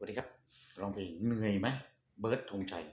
สวัสดีครับลองเพลงเหนื่อยไหมเบิร์ดธงชัย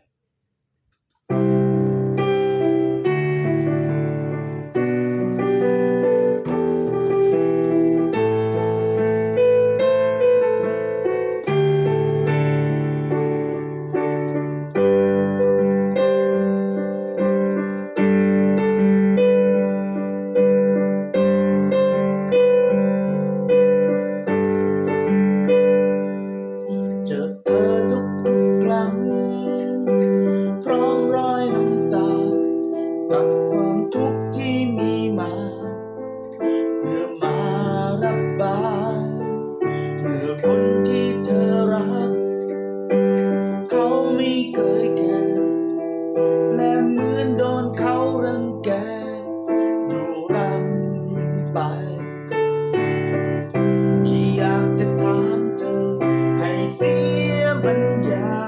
เคยแก่และเหมือนโดนเขารังแกดูรันไป อยากจะถามเธอให้เสียบรรยา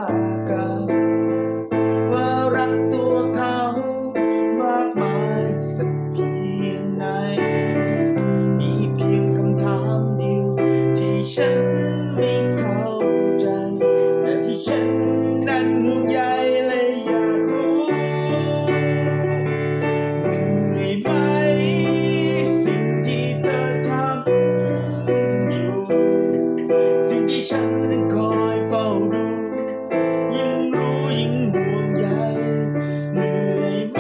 กาศว่ารักตัวเขามากมายสักเพียงไหนมีเพียงคำถามเดียวที่ฉันไม่ ที่ฉันนั้นคอยเฝ้าดูยังรู้ยังห่วงใยเหนื่อยไหม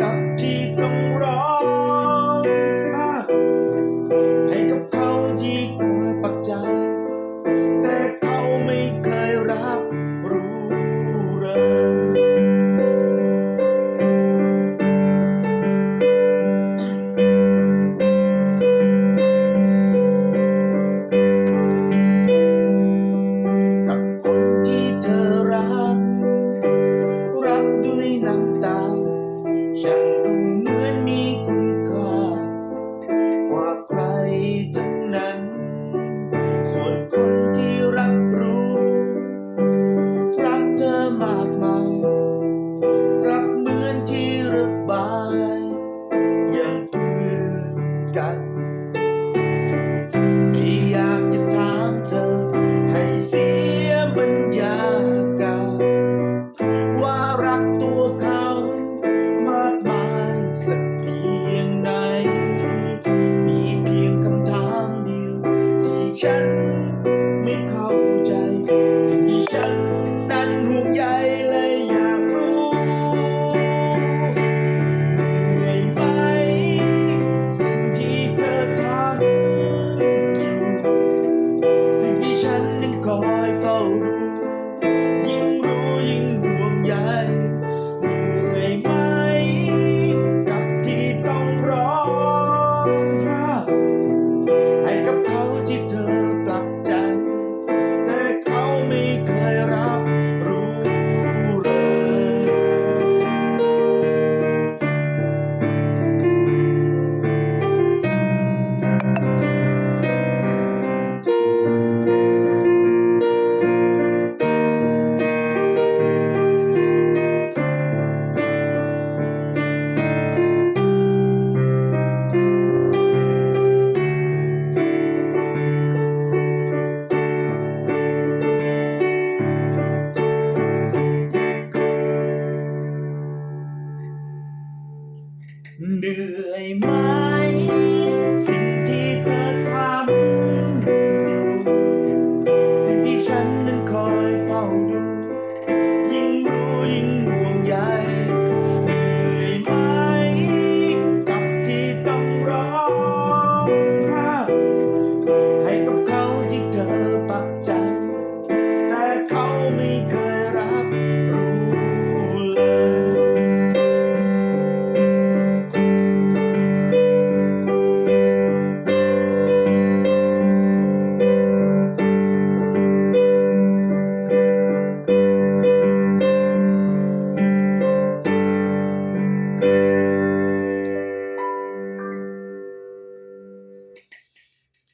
กับที่ต้องรอให้กับเขาที่คอยปักใจ แต่เขาไม่เคย